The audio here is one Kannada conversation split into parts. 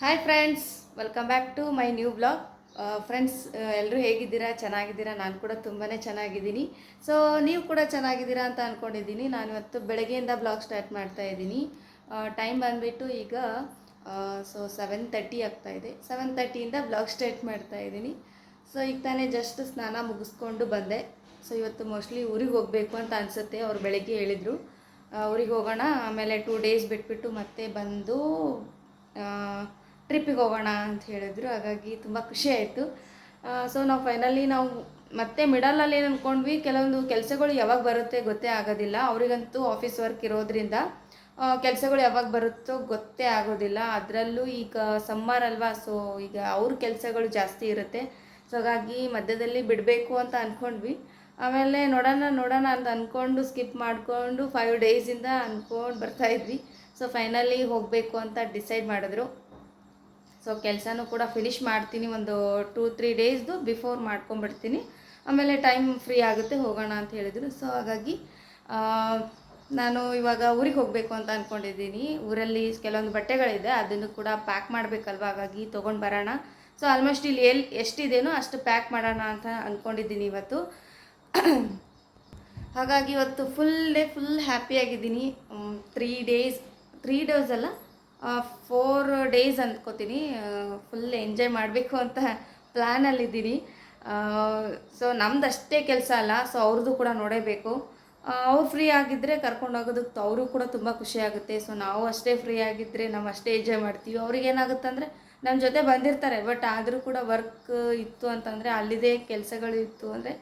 Hi friends welcome back to my new blog friends ಎಲ್ಲರೂ ಹೇಗಿದ್ದೀರಾ? ಚೆನ್ನಾಗಿದ್ದೀರಾ? ನಾನು ಕೂಡ ತುಂಬಾ ಚೆನ್ನಾಗಿದ್ದೀನಿ. ಸೊ ನೀವು ಕೂಡ ಚೆನ್ನಾಗಿದ್ದೀರಾ ಅಂತ ಅಂದ್ಕೊಂಡಿದ್ದೀನಿ ನಾನು ಇವತ್ತು ಬೆಳಗ್ಗೆಯಿಂದ ಬ್ಲಾಗ್ ಸ್ಟಾರ್ಟ್ ಮಾಡ್ತಾ ಇದ್ದೀನಿ. ಟೈಮ್ ಬಂದುಬಿಟ್ಟು ಈಗ ಸೊ ಸೆವೆನ್ ತರ್ಟಿ ಇದೆ. ಸೆವೆನ್ ತರ್ಟಿಯಿಂದ ಬ್ಲಾಗ್ ಸ್ಟಾರ್ಟ್ ಮಾಡ್ತಾ ಇದ್ದೀನಿ. ಸೊ ಈಗ ತಾನೇ ಜಸ್ಟ್ ಸ್ನಾನ ಮುಗಿಸ್ಕೊಂಡು ಬಂದೆ. ಸೊ ಇವತ್ತು ಮೋಸ್ಟ್ಲಿ ಊರಿಗೆ ಹೋಗಬೇಕು ಅಂತ ಅನಿಸುತ್ತೆ. ಅವ್ರು ಬೆಳಗ್ಗೆ ಹೇಳಿದರು. ಊರಿಗೆ ಹೋಗೋಣ. ಆಮೇಲೆ ಟೂ ಡೇಸ್ ಬಿಟ್ಬಿಟ್ಟು ಮತ್ತೆ ಬಂದು ಟ್ರಿಪ್ಪಿಗೆ ಹೋಗೋಣ ಅಂತ ಹೇಳಿದ್ರು. ಹಾಗಾಗಿ ತುಂಬ ಖುಷಿ ಆಯಿತು. ಸೊ ನಾವು ಫೈನಲಿ ನಾವು ಮತ್ತೆ ಮಿಡಲಲ್ಲಿ ಏನು ಅಂದ್ಕೊಂಡ್ವಿ ಕೆಲವೊಂದು ಕೆಲಸಗಳು ಯಾವಾಗ ಬರುತ್ತೆ ಗೊತ್ತೇ ಆಗೋದಿಲ್ಲ. ಅವರಿಗಂತೂ ಆಫೀಸ್ ವರ್ಕ್ ಇರೋದ್ರಿಂದ ಕೆಲಸಗಳು ಯಾವಾಗ ಬರುತ್ತೋ ಗೊತ್ತೇ ಆಗೋದಿಲ್ಲ. ಅದರಲ್ಲೂ ಈಗ ಸಮ್ಮರ್ ಅಲ್ವಾ ಸೊ ಈಗ ಅವ್ರ ಕೆಲಸಗಳು ಜಾಸ್ತಿ ಇರುತ್ತೆ. ಸೊ ಹಾಗಾಗಿ ಮಧ್ಯದಲ್ಲಿ ಬಿಡಬೇಕು ಅಂತ ಅಂದ್ಕೊಂಡ್ವಿ ಆಮೇಲೆ ನೋಡೋಣ ನೋಡೋಣ ಅಂತ ಅಂದ್ಕೊಂಡು ಸ್ಕಿಪ್ ಮಾಡಿಕೊಂಡು ಫೈವ್ ಡೇಸಿಂದ ಅಂದ್ಕೊಂಡು ಬರ್ತಾಯಿದ್ವಿ ಸೊ ಫೈನಲಿ ಹೋಗಬೇಕು ಅಂತ ಡಿಸೈಡ್ ಮಾಡಿದ್ರು. ಸೊ ಕೆಲಸನೂ ಕೂಡ ಫಿನಿಶ್ ಮಾಡ್ತೀನಿ ಒಂದು ಟೂ ತ್ರೀ ಡೇಸ್ದು ಬಿಫೋರ್ ಮಾಡ್ಕೊಂಬಿಡ್ತೀನಿ ಆಮೇಲೆ ಟೈಮ್ ಫ್ರೀ ಆಗುತ್ತೆ, ಹೋಗೋಣ ಅಂತ ಹೇಳಿದರು. ಸೊ ಹಾಗಾಗಿ ನಾನು ಇವಾಗ ಊರಿಗೆ ಹೋಗಬೇಕು ಅಂತ ಅಂದ್ಕೊಂಡಿದ್ದೀನಿ ಊರಲ್ಲಿ ಕೆಲವೊಂದು ಬಟ್ಟೆಗಳಿದೆ, ಅದನ್ನು ಕೂಡ ಪ್ಯಾಕ್ ಮಾಡಬೇಕಲ್ವ? ಹಾಗಾಗಿ ತೊಗೊಂಡು ಬರೋಣ. ಸೊ ಆಲ್ಮೋಸ್ಟ್ ಇಲ್ಲಿ ಎಲ್ಲಿ ಎಷ್ಟಿದೆಯೋ ಅಷ್ಟು ಪ್ಯಾಕ್ ಮಾಡೋಣ ಅಂತ ಅಂದ್ಕೊಂಡಿದ್ದೀನಿ ಇವತ್ತು. ಹಾಗಾಗಿ ಇವತ್ತು ಫುಲ್ ಡೇ ಫುಲ್ ಹ್ಯಾಪಿಯಾಗಿದ್ದೀನಿ ತ್ರೀ ಡೇಸ್ ತ್ರೀ ಡೇಸ್ ಅಲ್ಲ ಫೋರ್ ಡೇಸ್ ಅಂದ್ಕೋತೀನಿ ಫುಲ್ ಎಂಜಾಯ್ ಮಾಡಬೇಕು ಅಂತ ಪ್ಲ್ಯಾನಲ್ಲಿದ್ದೀನಿ ಸೊ ನಮ್ದು ಅಷ್ಟೇ ಕೆಲಸ ಅಲ್ಲ ಸೊ ಅವ್ರದ್ದು ಕೂಡ ನೋಡೇಬೇಕು. ಅವ್ರು ಫ್ರೀ ಆಗಿದ್ದರೆ ಕರ್ಕೊಂಡು ಹೋಗೋದಕ್ಕೆ ಅವರು ಕೂಡ ತುಂಬ ಖುಷಿಯಾಗುತ್ತೆ ಸೊ ನಾವು ಅಷ್ಟೇ ಫ್ರೀ ಆಗಿದ್ದರೆ ನಾವು ಅಷ್ಟೇ ಎಂಜಾಯ್ ಮಾಡ್ತೀವಿ. ಅವ್ರಿಗೆ ಏನಾಗುತ್ತೆ ಅಂದರೆ ನಮ್ಮ ಜೊತೆ ಬಂದಿರ್ತಾರೆ ಬಟ್ ಆದರೂ ಕೂಡ ವರ್ಕ್ ಇತ್ತು ಅಂತಂದರೆ ಅಲ್ಲಿದೆ, ಕೆಲಸಗಳು ಇತ್ತು ಅಂದರೆ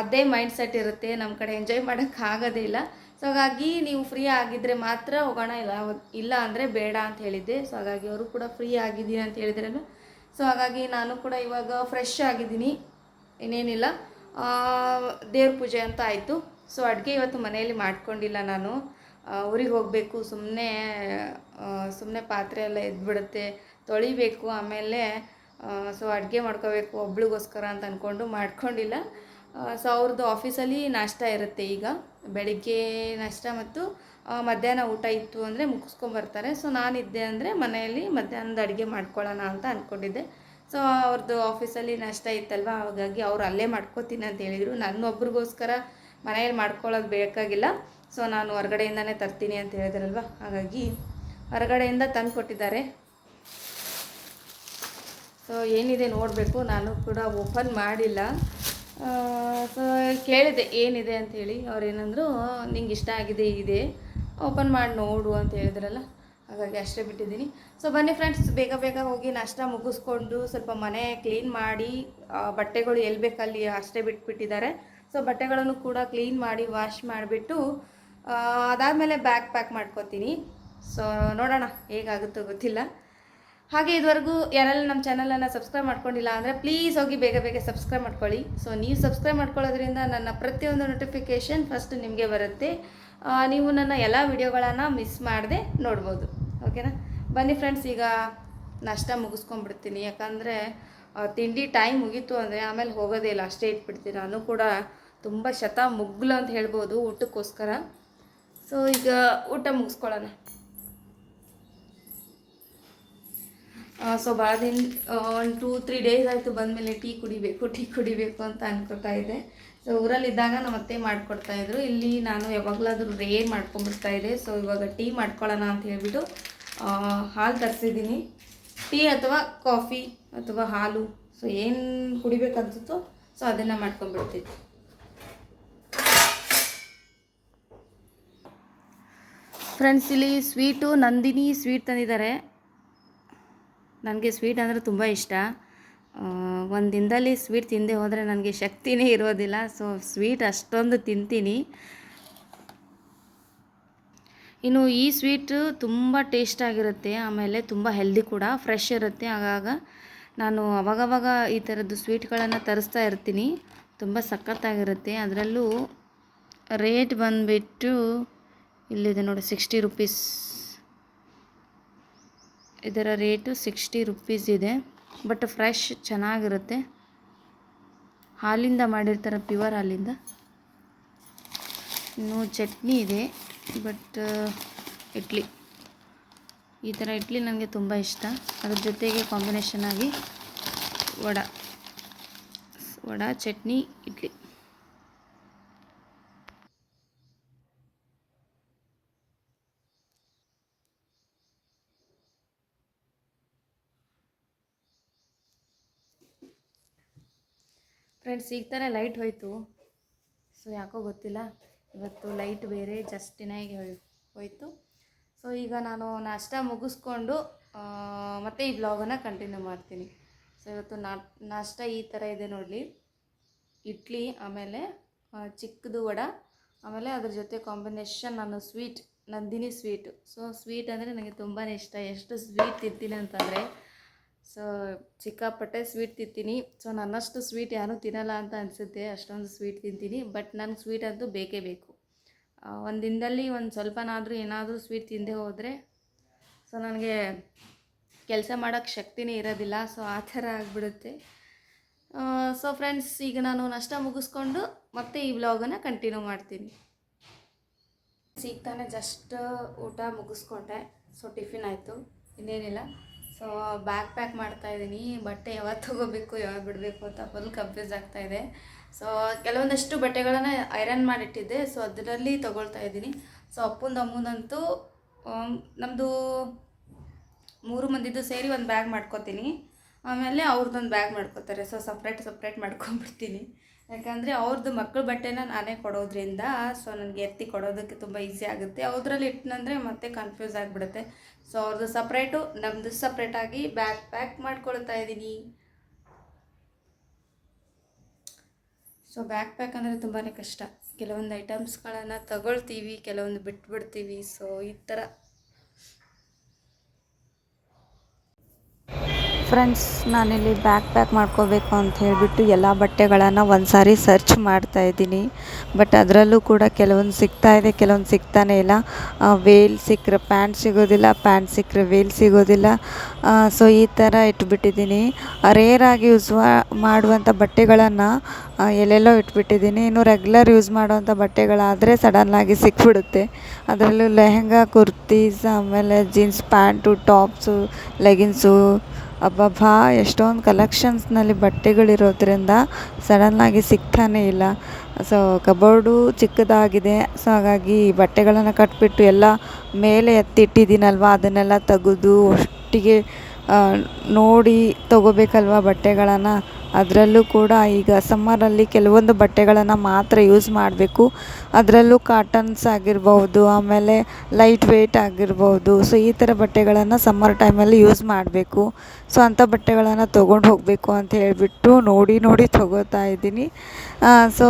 ಅದೇ ಮೈಂಡ್ ಸೆಟ್ ಇರುತ್ತೆ. ನಮ್ಮ ಕಡೆ ಎಂಜಾಯ್ ಮಾಡೋಕ್ಕಾಗೋದೇ ಇಲ್ಲ. ಸೊ ಹಾಗಾಗಿ ನೀವು ಫ್ರೀ ಆಗಿದ್ದರೆ ಮಾತ್ರ ಹೋಗೋಣ, ಇಲ್ಲ ಇಲ್ಲ ಅಂದರೆ ಬೇಡ ಅಂತ ಹೇಳಿದ್ದೆ. ಸೊ ಹಾಗಾಗಿ ಅವರು ಕೂಡ ಫ್ರೀ ಆಗಿದ್ದೀನಿ ಅಂತ ಹೇಳಿದ್ರಲ್ಲ ಸೊ ಹಾಗಾಗಿ ನಾನು ಕೂಡ ಇವಾಗ ಫ್ರೆಶ್ ಆಗಿದ್ದೀನಿ. ಇನ್ನೇನಿಲ್ಲ. ದೇವ್ರ ಪೂಜೆ ಅಂತ ಆಯಿತು. ಸೊ ಅಡುಗೆ ಇವತ್ತು ಮನೆಯಲ್ಲಿ ಮಾಡ್ಕೊಂಡಿಲ್ಲ ನಾನು. ಊರಿಗೆ ಹೋಗಬೇಕು ಸುಮ್ಮನೆ ಸುಮ್ಮನೆ ಪಾತ್ರೆ ಎಲ್ಲ ಎದ್ಬಿಡುತ್ತೆ. ತೊಳಿಬೇಕು, ಆಮೇಲೆ ಸೊ ಅಡುಗೆ ಮಾಡ್ಕೋಬೇಕು, ಒಬ್ಳಿಗೋಸ್ಕರ ಅಂತ ಅಂದ್ಕೊಂಡು ಮಾಡ್ಕೊಂಡಿಲ್ಲ. ಸೊ ಅವ್ರದ್ದು ಆಫೀಸಲ್ಲಿ ನಾಷ್ಟ ಇರುತ್ತೆ ಈಗ. ಬೆಳಿಗ್ಗೆ ನಾಷ್ಟ ಮತ್ತು ಮಧ್ಯಾಹ್ನ ಊಟ ಇತ್ತು ಅಂದರೆ ಮುಗಿಸ್ಕೊಂಬರ್ತಾರೆ ಸೊ ನಾನಿದ್ದೆ ಅಂದರೆ ಮನೆಯಲ್ಲಿ ಮಧ್ಯಾಹ್ನದ ಅಡುಗೆ ಮಾಡ್ಕೊಳ್ಳೋಣ ಅಂತ ಅಂದ್ಕೊಂಡಿದ್ದೆ ಸೊ ಅವ್ರದ್ದು ಆಫೀಸಲ್ಲಿ ನಾಷ್ಟ ಇತ್ತಲ್ವ? ಹಾಗಾಗಿ ಅವ್ರು ಅಲ್ಲೇ ಮಾಡ್ಕೋತೀನಿ ಅಂತ ಹೇಳಿದರು. ನನ್ನ ಒಬ್ರಿಗೋಸ್ಕರ ಮನೆಯಲ್ಲಿ ಮಾಡ್ಕೊಳ್ಳೋದು ಬೇಕಾಗಿಲ್ಲ. ಸೊ ನಾನು ಹೊರಗಡೆಯಿಂದನೇ ತರ್ತೀನಿ ಅಂತ ಹೇಳಿದ್ರಲ್ವ? ಹಾಗಾಗಿ ಹೊರಗಡೆಯಿಂದ ತಂದು ಕೊಟ್ಟಿದ್ದಾರೆ. ಸೊ ಏನಿದೆ ನೋಡಬೇಕು. ನಾನು ಕೂಡ ಓಪನ್ ಮಾಡಿಲ್ಲ. ಸೊ ಕೇಳಿದೆ, ಏನಿದೆ ಅಂಥೇಳಿ ಅವ್ರೇನಂದ್ರು ನಿಂಗೆ ಇಷ್ಟ ಆಗಿದೆ, ಇದೆ. ಓಪನ್ ಮಾಡಿ, ನೋಡು ಅಂತ ಹೇಳಿದ್ರಲ್ಲ. ಹಾಗಾಗಿ ಅಷ್ಟೇ ಬಿಟ್ಟಿದ್ದೀನಿ. ಸೊ ಬನ್ನಿ ಫ್ರೆಂಡ್ಸ್ ಬೇಗ ಬೇಗ ಹೋಗಿ ನಾಷ್ಟ ಮುಗಿಸ್ಕೊಂಡು ಸ್ವಲ್ಪ ಮನೆ ಕ್ಲೀನ್ ಮಾಡಿ ಬಟ್ಟೆಗಳು ಎಲ್ಲಿ ಬೇಕಲ್ಲಿ ಅಷ್ಟೇ ಬಿಟ್ಬಿಟ್ಟಿದ್ದಾರೆ. ಸೊ ಬಟ್ಟೆಗಳನ್ನು ಕೂಡ ಕ್ಲೀನ್ ಮಾಡಿ ವಾಶ್ ಮಾಡಿಬಿಟ್ಟು ಅದಾದಮೇಲೆ ಬ್ಯಾಗ್ ಪ್ಯಾಕ್ ಮಾಡ್ಕೊತೀನಿ. ಸೊ ನೋಡೋಣ, ಹೇಗಾಗುತ್ತೋ ಗೊತ್ತಿಲ್ಲ. ಹಾಗೆ ಇದುವರೆಗೂ ಯಾರೆಲ್ಲ ನಮ್ಮ ಚಾನಲನ್ನು ಸಬ್ಸ್ಕ್ರೈಬ್ ಮಾಡ್ಕೊಂಡಿಲ್ಲ ಅಂದರೆ ಪ್ಲೀಸ್ ಹೋಗಿ ಬೇಗ ಬೇಗ ಸಬ್ಸ್ಕ್ರೈಬ್ ಮಾಡ್ಕೊಳ್ಳಿ. ಸೊ ನೀವು ಸಬ್ಸ್ಕ್ರೈಬ್ ಮಾಡ್ಕೊಳ್ಳೋದ್ರಿಂದ ನನ್ನ ಪ್ರತಿಯೊಂದು ನೋಟಿಫಿಕೇಷನ್ ಫಸ್ಟ್ ನಿಮಗೆ ಬರುತ್ತೆ. ನೀವು ನನ್ನ ಎಲ್ಲ ವಿಡಿಯೋಗಳನ್ನು ಮಿಸ್ ಮಾಡದೆ ನೋಡ್ಬೋದು. ಓಕೆನಾ ಬನ್ನಿ ಫ್ರೆಂಡ್ಸ್ ಈಗ ನಾಷ್ಟ ಮುಗಿಸ್ಕೊಂಡ್ಬಿಡ್ತೀನಿ. ಯಾಕಂದರೆ ತಿಂಡಿ ಟೈಮ್ ಮುಗೀತು ಅಂದರೆ ಆಮೇಲೆ ಹೋಗೋದೇ ಇಲ್ಲ. ಅಷ್ಟೇ ಇಟ್ಬಿಡ್ತೀನಿ. ನಾನು ಕೂಡ ತುಂಬ ಶತ ಮುಗ್ಲು ಅಂತ ಹೇಳ್ಬೋದು ಊಟಕ್ಕೋಸ್ಕರ. ಸೊ ಈಗ ಊಟ ಮುಗಿಸ್ಕೊಳ್ಳೋಣ. ಸೊ ಭಾಳ ದಿನ ಒಂದು ಟೂ ತ್ರೀ ಡೇಸ್ ಆಯಿತು ಬಂದಮೇಲೆ ಟೀ ಕುಡಿಬೇಕು ಟೀ ಕುಡಿಬೇಕು ಅಂತ ಅನ್ಕೋತಾ ಇದ್ದೆ. ಸೊ ಊರಲ್ಲಿದ್ದಾಗ ನಮ್ಮ ಅತ್ತೆ ಮಾಡ್ಕೊಡ್ತಾ ಇದ್ರು. ಇಲ್ಲಿ ನಾನು ಯಾವಾಗಲಾದರೂ ರೇರ್ ಮಾಡ್ಕೊಂಬಿಡ್ತಾ ಇದ್ದೆ. ಸೊ ಇವಾಗ ಟೀ ಮಾಡ್ಕೊಳ್ಳೋಣ ಅಂತ ಹೇಳಿಬಿಟ್ಟು ಹಾಲು ತರಿಸಿದ್ದೀನಿ. ಟೀ ಅಥವಾ ಕಾಫಿ ಅಥವಾ ಹಾಲು ಸೊ ಏನು ಕುಡಿಬೇಕನ್ಸುತ್ತೋ ಸೊ ಅದನ್ನು ಮಾಡ್ಕೊಂಡ್ಬಿಡ್ತೀನಿ. ಫ್ರೆಂಡ್ಸ್ ಇಲ್ಲಿ ಸ್ವೀಟು ನಂದಿನಿ ಸ್ವೀಟ್ ತಂದಿದ್ದಾರೆ. ನನಗೆ ಸ್ವೀಟ್ ಅಂದರೆ ತುಂಬ ಇಷ್ಟ. ಒಂದು ದಿನದಲ್ಲಿ ಸ್ವೀಟ್ ತಿಂದೇ ಹೋದರೆ ನನಗೆ ಶಕ್ತಿನೇ ಇರೋದಿಲ್ಲ. ಸೊ ಸ್ವೀಟ್ ಅಷ್ಟೊಂದು ತಿಂತೀನಿ. ಇನ್ನು ಈ ಸ್ವೀಟು ತುಂಬ ಟೇಸ್ಟಾಗಿರುತ್ತೆ ಆಮೇಲೆ ತುಂಬ ಹೆಲ್ದಿ ಕೂಡ, ಫ್ರೆಶ್ ಇರುತ್ತೆ. ಆಗಾಗ ನಾನು ಅವಾಗವಾಗ ಈ ಥರದ್ದು ಸ್ವೀಟ್ಗಳನ್ನು ತರಿಸ್ತಾ ಇರ್ತೀನಿ. ತುಂಬ ಸಖತ್ತಾಗಿರುತ್ತೆ. ಅದರಲ್ಲೂ ರೇಟ್ ಬಂದುಬಿಟ್ಟು ಇಲ್ಲಿದೆ ನೋಡಿ, ಸಿಕ್ಸ್ಟಿ ರುಪೀಸ್. ಇದರ ರೇಟು ಸಿಕ್ಸ್ಟಿ ರುಪೀಸ್ ಇದೆ, ಬಟ್ ಫ್ರೆಶ್ ಚೆನ್ನಾಗಿರುತ್ತೆ. ಹಾಲಿಂದ ಮಾಡಿರ್ತಾರೆ ಪ್ಯೂರ್ ಹಾಲಿಂದ. ಇನ್ನು ಚಟ್ನಿ ಇದೆ, ಬಟ್ ಇಡ್ಲಿ. ಈ ಥರ ಇಡ್ಲಿ ನನಗೆ ತುಂಬ ಇಷ್ಟ. ಅದ್ರ ಜೊತೆಗೆ ಕಾಂಬಿನೇಷನ್ ಆಗಿ ವಡ. ವಡ, ಚಟ್ನಿ, ಇಡ್ಲಿ. ಫ್ರೆಂಡ್ಸ್ ಈಗ ತಾನೇ ಲೈಟ್ ಹೋಯಿತು. ಸೊ ಯಾಕೋ ಗೊತ್ತಿಲ್ಲ. ಇವತ್ತು ಲೈಟ್ ಬೇರೆ ಜಸ್ಟ್ ಹೋಯ್ ಹೋಯಿತು. ಸೊ ಈಗ ನಾನು ನಾಷ್ಟ ಮುಗಿಸ್ಕೊಂಡು ಮತ್ತೆ ಈ ಬ್ಲಾಗನ್ನು ಕಂಟಿನ್ಯೂ ಮಾಡ್ತೀನಿ. ಸೊ ಇವತ್ತು ನಾಷ್ಟ ಈ ಥರ ಇದೆ ನೋಡಲಿ. ಇಡ್ಲಿ, ಆಮೇಲೆ ಚಿಕ್ಕದು ವಡ, ಆಮೇಲೆ ಅದ್ರ ಜೊತೆ ಕಾಂಬಿನೇಷನ್ ನಾನು sweet Nandini sweet so sweet ಅಂದರೆ ನನಗೆ ತುಂಬಾ ಇಷ್ಟ. ಎಷ್ಟು ಸ್ವೀಟ್ ತಿಂತೀನಿ ಅಂತಂದರೆ ಸೊ ಸಿಕ್ಕಾಪಟ್ಟೆ ಸ್ವೀಟ್ ತಿಂತೀನಿ. ಸೊ ನನ್ನಷ್ಟು ಸ್ವೀಟ್ ಯಾರೂ ತಿನ್ನಲ್ಲ ಅಂತ ಅನಿಸುತ್ತೆ. ಅಷ್ಟೊಂದು ಸ್ವೀಟ್ ತಿಂತೀನಿ. ಬಟ್ ನನಗೆ ಸ್ವೀಟ್ ಅಂತೂ ಬೇಕೇ ಬೇಕು. ಒಂದು ದಿನದಲ್ಲಿ ಒಂದು ಸ್ವಲ್ಪನಾದರೂ ಏನಾದರೂ ಸ್ವೀಟ್ ತಿಂದೇ ಹೋದರೆ, ಸೊ ನನಗೆ ಕೆಲಸ ಮಾಡೋಕ್ಕೆ ಶಕ್ತಿನೇ ಇರೋದಿಲ್ಲ. ಸೊ ಆ ಥರ ಆಗಿಬಿಡುತ್ತೆ. ಸೊ ಫ್ರೆಂಡ್ಸ್ ಈಗ ನಾನು ನಷ್ಟ ಮುಗಿಸ್ಕೊಂಡು ಮತ್ತೆ ಈ ವ್ಲಾಗನ್ನು ಕಂಟಿನ್ಯೂ ಮಾಡ್ತೀನಿ. ಈಗ ತಾನೇ ಜಸ್ಟ್ ಊಟ ಮುಗಿಸ್ಕೊಂಡೆ. ಸೊ ಟಿಫಿನ್ ಆಯಿತು. ಇನ್ನೇನಿಲ್ಲ. ಸೊ ಬ್ಯಾಗ್ ಪ್ಯಾಕ್ ಮಾಡ್ತಾ ಇದ್ದೀನಿ. ಬಟ್ಟೆ ಯಾವಾಗ ತೊಗೋಬೇಕು, ಯಾವಾಗ ಬಿಡಬೇಕು ಅಂತ ಫುಲ್ ಕನ್ಫ್ಯೂಸ್ ಆಗ್ತಾ ಇದೆ. ಸೊ ಕೆಲವೊಂದಷ್ಟು ಬಟ್ಟೆಗಳನ್ನು ಐರನ್ ಮಾಡಿಟ್ಟಿದ್ದೆ. ಸೊ ಅದರಲ್ಲಿ ತೊಗೊಳ್ತಾ ಇದ್ದೀನಿ. ಸೊ ಅಪ್ಪಂದು ಅಮ್ಮಂದಂತೂ ನಮ್ಮದು ಮೂರು ಮಂದಿದ್ದು ಸೇರಿ ಒಂದು ಬ್ಯಾಗ್ ಮಾಡ್ಕೊತೀನಿ. ಆಮೇಲೆ ಅವ್ರದ್ದೊಂದು ಬ್ಯಾಗ್ ಮಾಡ್ಕೊತಾರೆ. ಸೊ ಸಪ್ರೇಟ್ ಸಪ್ರೇಟ್ ಮಾಡ್ಕೊಂಡ್ಬಿಡ್ತೀನಿ. ಯಾಕಂದರೆ ಅವ್ರದ್ದು ಮಕ್ಕಳ ಬಟ್ಟೆನ ನಾನೇ ಕೊಡೋದ್ರಿಂದ ಸೊ ನನಗೆ ಎತ್ತಿ ಕೊಡೋದಕ್ಕೆ ತುಂಬ ಈಸಿ ಆಗುತ್ತೆ. ಅವ್ರಲ್ಲಿ ಇಟ್ಟನಂದರೆ ಮತ್ತೆ ಕನ್ಫ್ಯೂಸ್ ಆಗಿಬಿಡುತ್ತೆ. ಸೊ ಅವ್ರದ್ದು ಸಪ್ರೇಟು ನಮ್ಮದು ಸಪ್ರೇಟಾಗಿ ಬ್ಯಾಗ್ ಪ್ಯಾಕ್ ಮಾಡ್ಕೊಳ್ತಾ ಇದ್ದೀನಿ ಸೊ ಬ್ಯಾಗ್ ಪ್ಯಾಕ್ ಅಂದರೆ ತುಂಬಾ ಕಷ್ಟ. ಕೆಲವೊಂದು ಐಟಮ್ಸ್ಗಳನ್ನು ತಗೊಳ್ತೀವಿ, ಕೆಲವೊಂದು ಬಿಟ್ಬಿಡ್ತೀವಿ. ಸೊ ಈ ಥರ ಫ್ರೆಂಡ್ಸ್ ನಾನಿಲ್ಲಿ ಬ್ಯಾಕ್ ಪ್ಯಾಕ್ ಮಾಡ್ಕೋಬೇಕು ಅಂತ ಹೇಳಿಬಿಟ್ಟು ಎಲ್ಲ ಬಟ್ಟೆಗಳನ್ನು ಒಂದು ಸಾರಿ ಸರ್ಚ್ ಮಾಡ್ತಾ ಇದ್ದೀನಿ. ಬಟ್ ಅದರಲ್ಲೂ ಕೂಡ ಕೆಲವೊಂದು ಸಿಗ್ತಾ ಇದೆ, ಕೆಲವೊಂದು ಸಿಗ್ತಾನೆ ಇಲ್ಲ. ವೇಲ್ ಸಿಕ್ಕರೆ ಪ್ಯಾಂಟ್ ಸಿಗೋದಿಲ್ಲ ಪ್ಯಾಂಟ್ ಸಿಕ್ಕರೆ ವೇಲ್ ಸಿಗೋದಿಲ್ಲ. ಸೊ ಈ ಥರ ಇಟ್ಬಿಟ್ಟಿದ್ದೀನಿ. ರೇರಾಗಿ ಯೂಸ್ ಮಾಡುವಂಥ ಬಟ್ಟೆಗಳನ್ನು ಎಲ್ಲೆಲ್ಲೋ ಇಟ್ಬಿಟ್ಟಿದ್ದೀನಿ. ಇನ್ನು ರೆಗ್ಯುಲರ್ ಯೂಸ್ ಮಾಡುವಂಥ ಬಟ್ಟೆಗಳಾದರೆ ಸಡನ್ನಾಗಿ ಸಿಕ್ಬಿಡುತ್ತೆ. ಅದರಲ್ಲೂ ಲೆಹೆಂಗಾ ಕುರ್ತೀಸ್ ಆಮೇಲೆ ಜೀನ್ಸ್ ಪ್ಯಾಂಟು ಟಾಪ್ಸು ಲೆಗಿನ್ಸು ಅಬ್ಬಬ್ಬಾ ಎಷ್ಟೊಂದು ಕಲೆಕ್ಷನ್ಸ್ನಲ್ಲಿ ಬಟ್ಟೆಗಳಿರೋದ್ರಿಂದ ಸಡನ್ನಾಗಿ ಸಿಗ್ತಾನೇ ಇಲ್ಲ. ಸೊ ಕಬೋರ್ಡು ಚಿಕ್ಕದಾಗಿದೆ. ಸೊ ಹಾಗಾಗಿ ಬಟ್ಟೆಗಳನ್ನು ಕಟ್ಬಿಟ್ಟು ಎಲ್ಲ ಮೇಲೆ ಎತ್ತಿಟ್ಟಿದ್ದೀನಲ್ವ? ಅದನ್ನೆಲ್ಲ ತೆಗೆದು ಒಟ್ಟಿಗೆ ನೋಡಿ ತೊಗೋಬೇಕಲ್ವ ಬಟ್ಟೆಗಳನ್ನು? ಅದರಲ್ಲೂ ಕೂಡ ಈಗ ಸಮ್ಮರಲ್ಲಿ ಕೆಲವೊಂದು ಬಟ್ಟೆಗಳನ್ನು ಮಾತ್ರ ಯೂಸ್ ಮಾಡಬೇಕು. ಅದರಲ್ಲೂ ಕಾಟನ್ಸ್ ಆಗಿರ್ಬೋದು ಆಮೇಲೆ ಲೈಟ್ ವೆಯ್ಟ್ ಆಗಿರ್ಬೋದು ಸೊ ಈ ಥರ ಬಟ್ಟೆಗಳನ್ನು ಸಮ್ಮರ್ ಟೈಮಲ್ಲಿ ಯೂಸ್ ಮಾಡಬೇಕು. ಸೊ ಅಂಥ ಬಟ್ಟೆಗಳನ್ನು ತೊಗೊಂಡು ಹೋಗಬೇಕು ಅಂತ ಹೇಳಿಬಿಟ್ಟು ನೋಡಿ ನೋಡಿ ತೊಗೋತಾ ಇದ್ದೀನಿ. ಸೊ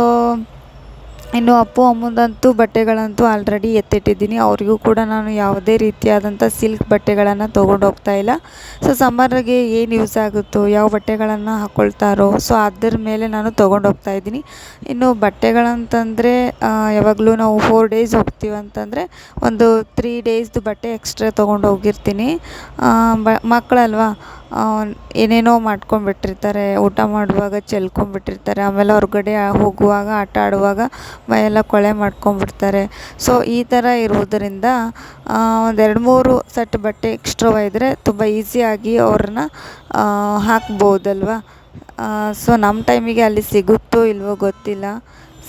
ಇನ್ನು ಅಪ್ಪು, ಅಮ್ಮಂದಂತೂ ಬಟ್ಟೆಗಳಂತೂ ಆಲ್ರೆಡಿ ಎತ್ತಿಟ್ಟಿದ್ದೀನಿ. ಅವರಿಗೂ ಕೂಡ ನಾನು ಯಾವುದೇ ರೀತಿಯಾದಂಥ ಸಿಲ್ಕ್ ಬಟ್ಟೆಗಳನ್ನು ತೊಗೊಂಡು ಹೋಗ್ತಾ ಇಲ್ಲ ಸೊ ಸಮ್ಮರ್ಗೆ ಏನು ಯೂಸ್ ಆಗುತ್ತೋ, ಯಾವ ಬಟ್ಟೆಗಳನ್ನು ಹಾಕ್ಕೊಳ್ತಾರೋ ಸೊ ಅದ್ರ ಮೇಲೆ ನಾನು ತೊಗೊಂಡು ಹೋಗ್ತಾ ಇದ್ದೀನಿ. ಇನ್ನು ಬಟ್ಟೆಗಳಂತಂದರೆ ಯಾವಾಗಲೂ ನಾವು ಫೋರ್ ಡೇಸ್ ಹೋಗ್ತೀವಿ ಅಂತಂದರೆ ಒಂದು ತ್ರೀ ಡೇಸ್ದು ಬಟ್ಟೆ ಎಕ್ಸ್ಟ್ರಾ ತೊಗೊಂಡು ಹೋಗಿರ್ತೀನಿ ಬ ಮಕ್ಕಳಲ್ವಾ? ಏನೇನೋ ಮಾಡ್ಕೊಂಡ್ಬಿಟ್ಟಿರ್ತಾರೆ, ಊಟ ಮಾಡುವಾಗ ಚೆಲ್ಕೊಂಡ್ಬಿಟ್ಟಿರ್ತಾರೆ, ಆಮೇಲೆ ಹೊರಗಡೆ ಹೋಗುವಾಗ, ಆಟ ಆಡುವಾಗ ಮೈಯೆಲ್ಲ ಕೊಳೆ ಮಾಡ್ಕೊಂಡ್ಬಿಡ್ತಾರೆ. ಸೊ ಈ ಥರ ಇರುವುದರಿಂದ ಒಂದೆರಡು ಮೂರು ಸೆಟ್ ಬಟ್ಟೆ ಎಕ್ಸ್ಟ್ರಾ ಒಯ್ದರೆ ತುಂಬ ಈಸಿಯಾಗಿ ಅವ್ರನ್ನ ಹಾಕ್ಬೋದಲ್ವ? ಸೊ ನಮ್ಮ ಟೈಮಿಗೆ ಅಲ್ಲಿ ಸಿಗುತ್ತೋ ಇಲ್ವೋ ಗೊತ್ತಿಲ್ಲ.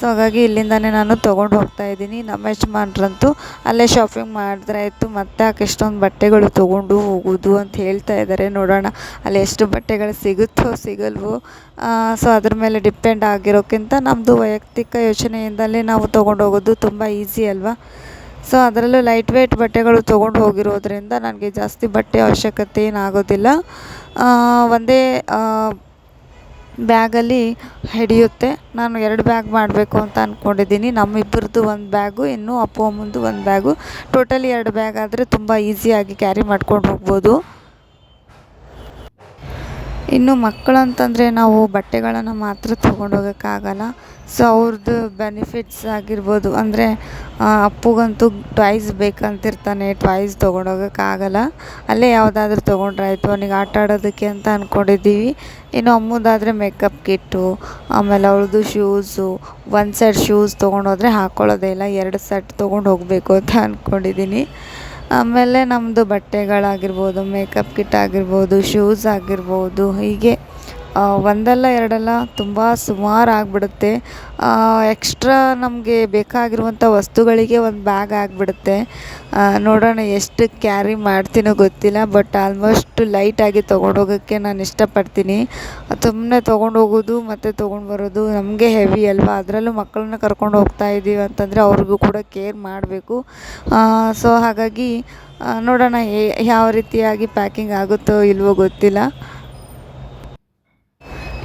ಸೊ ಹಾಗಾಗಿ ಇಲ್ಲಿಂದನೇ ನಾನು ತೊಗೊಂಡು ಹೋಗ್ತಾ ಇದ್ದೀನಿ. ನಮ್ಮ ಯಜಮಾನ್ರಂತೂ ಅಲ್ಲೇ ಶಾಪಿಂಗ್ ಮಾಡಿದ್ರೆ ಆಯಿತು. ಮತ್ತೆ ಯಾಕೆ ಎಷ್ಟೊಂದು ಬಟ್ಟೆಗಳು ತೊಗೊಂಡು ಹೋಗೋದು ಅಂತ ಹೇಳ್ತಾ ಇದ್ದಾರೆ. ನೋಡೋಣ ಅಲ್ಲಿ ಎಷ್ಟು ಬಟ್ಟೆಗಳು ಸಿಗುತ್ತೋ, ಸಿಗಲ್ವೋ. ಸೊ ಅದ್ರ ಮೇಲೆ ಡಿಪೆಂಡ್ ಆಗಿರೋಕ್ಕಿಂತ ನಮ್ಮದು ವೈಯಕ್ತಿಕ ಯೋಚನೆಯಿಂದಲೇ ನಾವು ತೊಗೊಂಡು ಹೋಗೋದು ತುಂಬ ಈಸಿ ಅಲ್ವಾ? ಸೊ ಅದರಲ್ಲೂ ಲೈಟ್ ವೆಯ್ಟ್ ಬಟ್ಟೆಗಳು ತೊಗೊಂಡು ಹೋಗಿರೋದ್ರಿಂದ ನನಗೆ ಜಾಸ್ತಿ ಬಟ್ಟೆ ಅವಶ್ಯಕತೆ ಏನಾಗೋದಿಲ್ಲ. ಒಂದೇ ಬ್ಯಾಗಲ್ಲಿ ಹಿಡಿಯುತ್ತೆ. ನಾನು ಎರಡು ಬ್ಯಾಗ್ ಮಾಡಬೇಕು ಅಂತ ಅಂದ್ಕೊಂಡಿದ್ದೀನಿ ನಮ್ಮಿಬ್ಬರದ್ದು ಒಂದು ಬ್ಯಾಗು, ಇನ್ನು ಅಪ್ಪು ಅಮ್ಮಂದು ಒಂದು ಬ್ಯಾಗು. ಟೋಟಲಿ ಎರಡು ಬ್ಯಾಗ್ ಆದರೆ ತುಂಬ ಈಸಿಯಾಗಿ ಕ್ಯಾರಿ ಮಾಡ್ಕೊಂಡು ಹೋಗ್ಬೋದು. ಇನ್ನು ಮಕ್ಕಳಂತಂದರೆ ನಾವು ಬಟ್ಟೆಗಳನ್ನು ಮಾತ್ರ ತೊಗೊಂಡು ಹೋಗೋಕ್ಕಾಗಲ್ಲ. ಸೊ ಅವ್ರದ್ದು ಬೆನಿಫಿಟ್ಸ್ ಆಗಿರ್ಬೋದು. ಅಂದರೆ ಅಪ್ಪುಗಂತೂ ಟಾಯ್ಸ್ ಬೇಕಂತಿರ್ತಾನೆ ಟಾಯ್ಸ್ ತೊಗೊಂಡೋಗೋಕ್ಕಾಗಲ್ಲ ಅಲ್ಲೇ ಯಾವುದಾದ್ರೂ ತೊಗೊಂಡ್ರೆ ಆಯಿತು. ಅವನಿಗೆ ಆಟ ಆಡೋದಕ್ಕೆ ಅಂತ ಅಂದ್ಕೊಂಡಿದ್ದೀವಿ ಇನ್ನು ಅಮ್ಮದಾದರೆ ಮೇಕಪ್ ಕಿಟ್ಟು ಆಮೇಲೆ ಅವ್ಳದ್ದು ಶೂಸು ಒಂದು ಸೆಟ್ ಶೂಸ್ ತೊಗೊಂಡೋದ್ರೆ ಹಾಕ್ಕೊಳ್ಳೋದೇ ಇಲ್ಲ. ಎರಡು ಸೆಟ್ ತೊಗೊಂಡು ಹೋಗಬೇಕು ಅಂತ ಅಂದ್ಕೊಂಡಿದ್ದೀನಿ ಆಮೇಲೆ ನಮ್ಮದು ಬಟ್ಟೆಗಳಾಗಿರ್ಬೋದು ಮೇಕಪ್ ಕಿಟ್ ಆಗಿರ್ಬೋದು ಶೂಸ್ ಆಗಿರ್ಬೋದು ಹೀಗೆ. ಒಂದಲ್ಲ ಎರಡಲ್ಲ ತುಂಬ ಸುಮಾರು ಆಗಿಬಿಡುತ್ತೆ. ಎಕ್ಸ್ಟ್ರಾ ನಮಗೆ ಬೇಕಾಗಿರುವಂಥ ವಸ್ತುಗಳಿಗೆ ಒಂದು ಬ್ಯಾಗ್ ಆಗಿಬಿಡುತ್ತೆ. ನೋಡೋಣ ಎಷ್ಟು ಕ್ಯಾರಿ ಮಾಡ್ತೀನೋ ಗೊತ್ತಿಲ್ಲ ಬಟ್ ಆಲ್ಮೋಸ್ಟ್ ಲೈಟಾಗಿ ತೊಗೊಂಡೋಗೋಕ್ಕೆ ನಾನು ಇಷ್ಟಪಡ್ತೀನಿ. ಸುಮ್ಮನೆ ತೊಗೊಂಡೋಗೋದು ಮತ್ತು ತೊಗೊಂಡು ಬರೋದು ನಮಗೆ ಹೆವಿ ಅಲ್ವಾ? ಅದರಲ್ಲೂ ಮಕ್ಕಳನ್ನ ಕರ್ಕೊಂಡು ಹೋಗ್ತಾ ಇದ್ದೀವಿ ಅಂತಂದರೆ ಅವ್ರಿಗೂ ಕೂಡ ಕೇರ್ ಮಾಡಬೇಕು. ಸೊ ಹಾಗಾಗಿ ನೋಡೋಣ ಯಾವ ರೀತಿಯಾಗಿ ಪ್ಯಾಕಿಂಗ್ ಆಗುತ್ತೋ ಇಲ್ವೋ ಗೊತ್ತಿಲ್ಲ.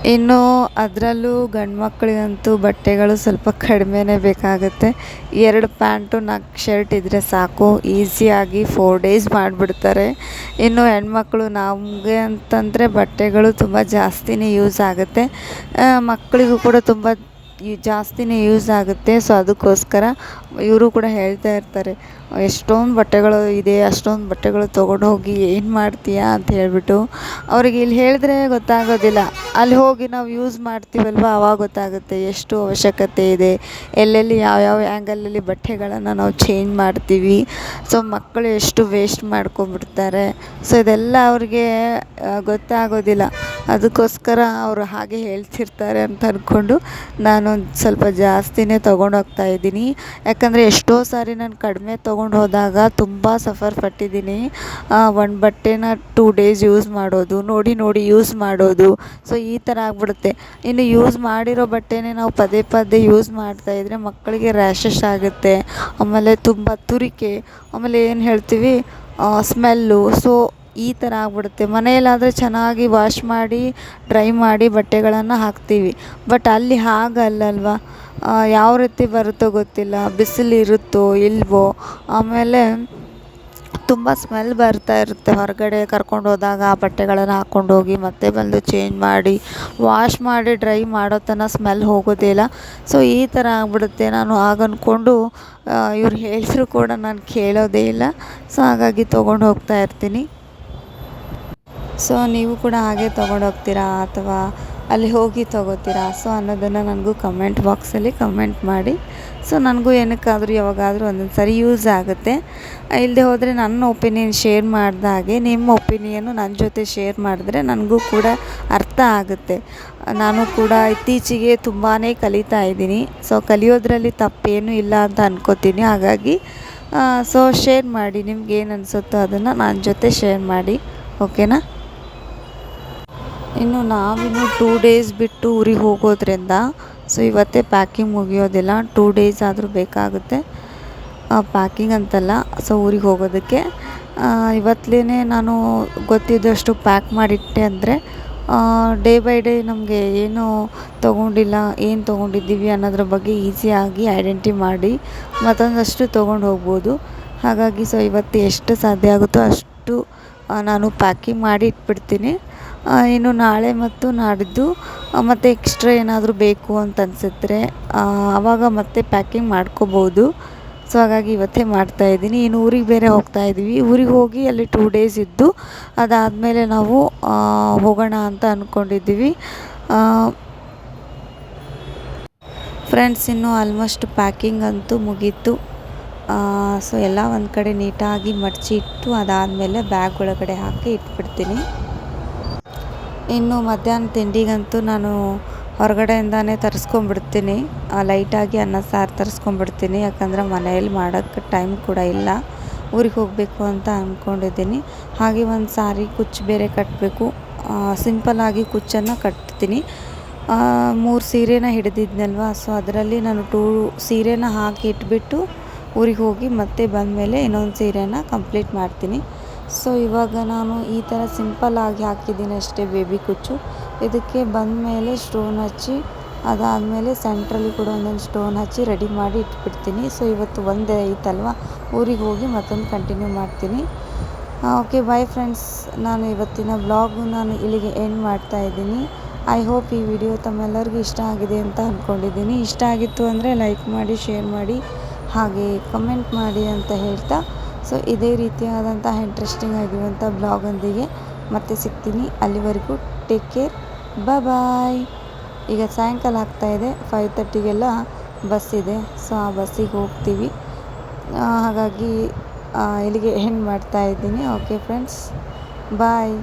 ಇನ್ನು ಅದರಲ್ಲೂ ಗಂಡು ಮಕ್ಕಳಿಗಂತೂ ಬಟ್ಟೆಗಳು ಸ್ವಲ್ಪ ಕಡಿಮೆನೇ ಬೇಕಾಗುತ್ತೆ. ಎರಡು ಪ್ಯಾಂಟು, ನಾಲ್ಕು ಶರ್ಟ್ ಇದ್ದರೆ ಸಾಕು. ಈಸಿಯಾಗಿ ಫೋರ್ ಡೇಸ್ ಮಾಡಿಬಿಡ್ತಾರೆ. ಇನ್ನು ಹೆಣ್ಮಕ್ಳು ನಮಗೆ ಅಂತಂದರೆ ಬಟ್ಟೆಗಳು ತುಂಬ ಜಾಸ್ತಿನೇ ಯೂಸ್ ಆಗುತ್ತೆ. ಮಕ್ಕಳಿಗೂ ಕೂಡ ತುಂಬ ಜಾಸ್ತಿನೇ ಯೂಸ್ ಆಗುತ್ತೆ. ಸೊ ಅದಕ್ಕೋಸ್ಕರ ಇವರು ಕೂಡ ಹೇಳ್ತಾ ಇರ್ತಾರೆ, ಎಷ್ಟೊಂದು ಬಟ್ಟೆಗಳು ಇದೆ, ಅಷ್ಟೊಂದು ಬಟ್ಟೆಗಳು ತೊಗೊಂಡು ಹೋಗಿ ಏನು ಮಾಡ್ತೀಯಾ? ಅಂತ ಹೇಳಿಬಿಟ್ಟು ಅವ್ರಿಗೆ ಇಲ್ಲಿ ಹೇಳಿದ್ರೆ ಗೊತ್ತಾಗೋದಿಲ್ಲ. ಅಲ್ಲಿ ಹೋಗಿ ನಾವು ಯೂಸ್ ಮಾಡ್ತೀವಲ್ವ? ಅವಾಗ ಗೊತ್ತಾಗುತ್ತೆ ಎಷ್ಟು ಅವಶ್ಯಕತೆ ಇದೆ. ಎಲ್ಲೆಲ್ಲಿ ಯಾವ್ಯಾವ ಆ್ಯಂಗಲಲ್ಲಿ ಬಟ್ಟೆಗಳನ್ನು ನಾವು ಚೇಂಜ್ ಮಾಡ್ತೀವಿ. ಸೊ ಮಕ್ಕಳು ಎಷ್ಟು ವೇಸ್ಟ್ ಮಾಡ್ಕೊಂಬಿಡ್ತಾರೆ ಸೊ ಇದೆಲ್ಲ ಅವ್ರಿಗೆ ಗೊತ್ತಾಗೋದಿಲ್ಲ. ಅದಕ್ಕೋಸ್ಕರ ಅವರು ಹಾಗೆ ಹೇಳ್ತಿರ್ತಾರೆ ಅಂತ ಅಂದ್ಕೊಂಡು ನಾನು ಒಂದು ಸ್ವಲ್ಪ ಜಾಸ್ತಿನೇ ತೊಗೊಂಡು ಹೋಗ್ತಾ ಇದ್ದೀನಿ. ಯಾಕಂದರೆ ಎಷ್ಟೋ ಸಾರಿ ನಾನು ಕಡಿಮೆ ತೊಗೊಂಡು ಹೋದಾಗ ತುಂಬ ಸಫರ್ ಪಟ್ಟಿದ್ದೀನಿ. ಒಂದು ಬಟ್ಟೆನ ಟೂ ಡೇಸ್ ಯೂಸ್ ಮಾಡೋದು, ನೋಡಿ ನೋಡಿ ಯೂಸ್ ಮಾಡೋದು. ಸೊ ಈ ಥರ ಆಗ್ಬಿಡುತ್ತೆ. ಇನ್ನು ಯೂಸ್ ಮಾಡಿರೋ ಬಟ್ಟೆನೇ ನಾವು ಪದೇ ಪದೇ ಯೂಸ್ ಮಾಡ್ತಾಯಿದ್ರೆ ಮಕ್ಕಳಿಗೆ ರ್ಯಾಷಸ್ ಆಗುತ್ತೆ. ಆಮೇಲೆ ತುಂಬ ತುರಿಕೆ. ಆಮೇಲೆ ಏನು ಹೇಳ್ತೀವಿ? ಸ್ಮೆಲ್ಲು ಸೊ ಈ ಥರ ಆಗ್ಬಿಡುತ್ತೆ. ಮನೆಯಲ್ಲಾದರೆ ಚೆನ್ನಾಗಿ ವಾಶ್ ಮಾಡಿ ಡ್ರೈ ಮಾಡಿ ಬಟ್ಟೆಗಳನ್ನು ಹಾಕ್ತೀವಿ. ಬಟ್ ಅಲ್ಲಿ ಹಾಗಲ್ಲಲ್ವ? ಯಾವ ರೀತಿ ಬರುತ್ತೋ ಗೊತ್ತಿಲ್ಲ. ಬಿಸಿಲಿರುತ್ತೋ ಇಲ್ವೋ? ಆಮೇಲೆ ತುಂಬ ಸ್ಮೆಲ್ ಬರ್ತಾ ಇರುತ್ತೆ ಹೊರಗಡೆ ಕರ್ಕೊಂಡು ಹೋದಾಗ ಆ ಬಟ್ಟೆಗಳನ್ನು ಹಾಕ್ಕೊಂಡು ಹೋಗಿ ಮತ್ತೆ ಬಂದು ಚೇಂಜ್ ಮಾಡಿ ವಾಶ್ ಮಾಡಿ ಡ್ರೈ ಮಾಡೋ ತನಕ ಸ್ಮೆಲ್ ಹೋಗೋದೇ ಇಲ್ಲ. ಸೊ ಈ ಥರ ಆಗ್ಬಿಡುತ್ತೆ. ನಾನು ಹಾಗನ್ಕೊಂಡು ಇವ್ರು ಹೇಳಿದ್ರು ಕೂಡ ನಾನು ಕೇಳೋದೇ ಇಲ್ಲ. ಸೊ ಹಾಗಾಗಿ ತೊಗೊಂಡು ಹೋಗ್ತಾ ಇರ್ತೀನಿ. ಸೊ ನೀವು ಕೂಡ ಹಾಗೆ ತೊಗೊಂಡು ಹೋಗ್ತೀರಾ ಅಥವಾ ಅಲ್ಲಿ ಹೋಗಿ ತೊಗೋತೀರಾ? ಸೊ ಅನ್ನೋದನ್ನು ನನಗೂ ಕಮೆಂಟ್ ಬಾಕ್ಸಲ್ಲಿ ಕಮೆಂಟ್ ಮಾಡಿ. ಸೊ ನನಗೂ ಏನಕ್ಕಾದರೂ ಯಾವಾಗಾದರೂ ಒಂದೊಂದು ಸರಿ ಯೂಸ್ ಆಗುತ್ತೆ. ಇಲ್ಲದೆ ಹೋದರೆ ನನ್ನ ಒಪಿನಿಯನ್ ಶೇರ್ ಮಾಡಿದ ಹಾಗೆ ನಿಮ್ಮ ಒಪಿನಿಯನ್ನು ನನ್ನ ಜೊತೆ ಶೇರ್ ಮಾಡಿದ್ರೆ ನನಗೂ ಕೂಡ ಅರ್ಥ ಆಗುತ್ತೆ. ನಾನು ಕೂಡ ಇತ್ತೀಚೆಗೆ ತುಂಬಾ ಕಲಿತಾ ಇದ್ದೀನಿ. ಸೊ ಕಲಿಯೋದ್ರಲ್ಲಿ ತಪ್ಪೇನೂ ಇಲ್ಲ ಅಂತ ಅನ್ಕೋತೀನಿ. ಹಾಗಾಗಿ ಸೊ ಶೇರ್ ಮಾಡಿ. ನಿಮ್ಗೆ ಏನು ಅನಿಸುತ್ತೋ ಅದನ್ನು ನನ್ನ ಜೊತೆ ಶೇರ್ ಮಾಡಿ. ಓಕೆನಾ ಇನ್ನು ನಾವಿನ್ನು ಟೂ ಡೇಸ್ ಬಿಟ್ಟು ಊರಿಗೆ ಹೋಗೋದ್ರಿಂದ ಸೊ ಇವತ್ತೇ ಪ್ಯಾಕಿಂಗ್ ಮುಗಿಯೋದಿಲ್ಲ ಟೂ ಡೇಸ್ ಆದರೂ ಬೇಕಾಗುತ್ತೆ. ಪ್ಯಾಕಿಂಗ್ ಅಂತಲ್ಲ ಸೊ ಊರಿಗೆ ಹೋಗೋದಕ್ಕೆ. ಇವತ್ತಲೇ ನಾನು ಗೊತ್ತಿದ್ದಷ್ಟು ಪ್ಯಾಕ್ ಮಾಡಿಟ್ಟೆ ಅಂದರೆ ಡೇ ಬೈ ಡೇ ನಮಗೆ ಏನು ತೊಗೊಂಡಿಲ್ಲ, ಏನು ತೊಗೊಂಡಿದ್ದೀವಿ ಅನ್ನೋದ್ರ ಬಗ್ಗೆ ಈಸಿಯಾಗಿ ಐಡೆಂಟಿ ಮಾಡಿ ಮತ್ತೊಂದಷ್ಟು ತೊಗೊಂಡು ಹೋಗ್ಬೋದು. ಹಾಗಾಗಿ ಸೊ ಇವತ್ತು ಎಷ್ಟು ಸಾಧ್ಯ ಆಗುತ್ತೋ ಅಷ್ಟು ನಾನು ಪ್ಯಾಕಿಂಗ್ ಮಾಡಿ ಇಟ್ಬಿಡ್ತೀನಿ. ಇನ್ನು ನಾಳೆ ಮತ್ತು ನಾಡಿದ್ದು ಮತ್ತು ಎಕ್ಸ್ಟ್ರಾ ಏನಾದರೂ ಬೇಕು ಅಂತ ಅನಿಸಿದ್ರೆ ಆವಾಗ ಮತ್ತೆ ಪ್ಯಾಕಿಂಗ್ ಮಾಡ್ಕೋಬೋದು. ಸೊ ಹಾಗಾಗಿ ಇವತ್ತೇ ಮಾಡ್ತಾ ಇದ್ದೀನಿ. ಇನ್ನು ಊರಿಗೆ ಬೇರೆ ಹೋಗ್ತಾ ಇದ್ದೀವಿ. ಊರಿಗೆ ಹೋಗಿ ಅಲ್ಲಿ ಟೂ ಡೇಸ್ ಇದ್ದು, ಅದಾದಮೇಲೆ ನಾವು ಹೋಗೋಣ ಅಂತ ಅಂದ್ಕೊಂಡಿದ್ದೀವಿ ಫ್ರೆಂಡ್ಸ್ ಇನ್ನು ಆಲ್ಮೋಸ್ಟ್ ಪ್ಯಾಕಿಂಗ್ ಅಂತೂ ಮುಗೀತು. ಸೊ ಎಲ್ಲ ಒಂದು ಕಡೆ ನೀಟಾಗಿ ಮಡಚಿ ಇಟ್ಟು ಅದಾದಮೇಲೆ ಬ್ಯಾಗ್ ಒಳಗಡೆ ಹಾಕಿ ಇಟ್ಬಿಡ್ತೀನಿ. ಇನ್ನು ಮಧ್ಯಾಹ್ನ ತಿಂಡಿಗಂತೂ ನಾನು ಹೊರಗಡೆಯಿಂದನೇ ತರಿಸ್ಕೊಂಬಿಡ್ತೀನಿ ಲೈಟಾಗಿ ಅನ್ನ, ಸಾರು ತರಿಸ್ಕೊಂಬಿಡ್ತೀನಿ ಯಾಕಂದರೆ ಮನೆಯಲ್ಲಿ ಮಾಡೋಕ್ಕೆ ಟೈಮ್ ಕೂಡ ಇಲ್ಲ. ಊರಿಗೆ ಹೋಗಬೇಕು ಅಂತ ಅಂದ್ಕೊಂಡಿದ್ದೀನಿ ಹಾಗೆ ಒಂದು ಸಾರಿ ಕುಚ್ಚು ಬೇರೆ ಕಟ್ಟಬೇಕು ಸಿಂಪಲ್ಲಾಗಿ ಕುಚ್ಚನ್ನು ಕಟ್ತೀನಿ. ಮೂರು ಸೀರೆನ ಹಿಡಿದಿದ್ನಲ್ವ, ಸೊ ಅದರಲ್ಲಿ ನಾನು ಟೂ ಸೀರೆನ ಹಾಕಿ ಇಟ್ಬಿಟ್ಟು ಊರಿಗೆ ಹೋಗಿ ಮತ್ತೆ ಬಂದಮೇಲೆ ಇನ್ನೊಂದು ಸೀರೆನ ಕಂಪ್ಲೀಟ್ ಮಾಡ್ತೀನಿ. ಸೊ ಇವಾಗ ನಾನು ಈ ಥರ ಸಿಂಪಲ್ಲಾಗಿ ಹಾಕಿದ್ದೀನಿ ಅಷ್ಟೇ ಬೇಬಿ ಕುಚ್ಚು. ಇದಕ್ಕೆ ಬಂದ ಮೇಲೆ ಸ್ಟೋನ್ ಹಚ್ಚಿ, ಅದಾದಮೇಲೆ ಸೆಂಟ್ರಲ್ಲಿ ಕೂಡ ಒಂದೊಂದು ಸ್ಟೋನ್ ಹಚ್ಚಿ ರೆಡಿ ಮಾಡಿ ಇಟ್ಬಿಡ್ತೀನಿ. ಸೊ ಇವತ್ತು ಒಂದೇ ಐತಲ್ವ? ಊರಿಗೆ ಹೋಗಿ ಮತ್ತೊಂದು ಕಂಟಿನ್ಯೂ ಮಾಡ್ತೀನಿ. ಓಕೆ ಬಾಯ್ ಫ್ರೆಂಡ್ಸ್ ನಾನು ಇವತ್ತಿನ ಬ್ಲಾಗು ನಾನು ಇಲ್ಲಿಗೆ ಎಂಡ್ ಮಾಡ್ತಾ ಇದ್ದೀನಿ. ಐ ಹೋಪ್ ಈ ವಿಡಿಯೋ ತಮ್ಮೆಲ್ಲರಿಗೂ ಇಷ್ಟ ಆಗಿದೆ ಅಂತ ಅಂದ್ಕೊಂಡಿದ್ದೀನಿ ಇಷ್ಟ ಆಗಿತ್ತು ಅಂದರೆ ಲೈಕ್ ಮಾಡಿ ಶೇರ್ ಮಾಡಿ, ಹಾಗೆ ಕಮೆಂಟ್ ಮಾಡಿ ಅಂತ ಹೇಳ್ತಾ ಸೊ ಇದೇ ರೀತಿಯಾದಂಥ ಇಂಟ್ರೆಸ್ಟಿಂಗ್ ಆಗಿರುವಂಥ ಬ್ಲಾಗೊಂದಿಗೆ ಮತ್ತೆ ಸಿಗ್ತೀನಿ ಅಲ್ಲಿವರೆಗೂ. ಟೇಕ್ ಕೇರ್ ಬಾಯ್ ಈಗ ಸಾಯಂಕಾಲ ಆಗ್ತಾಯಿದೆ ಫೈವ್ ತರ್ಟಿಗೆಲ್ಲ ಬಸ್ ಇದೆ. ಸೊ ಆ ಬಸ್ಸಿಗೆ ಹೋಗ್ತೀವಿ. ಹಾಗಾಗಿ ಇಲ್ಲಿಗೆ ಹೆಂಡ್ ಮಾಡ್ತಾ ಇದ್ದೀನಿ. Okay friends bye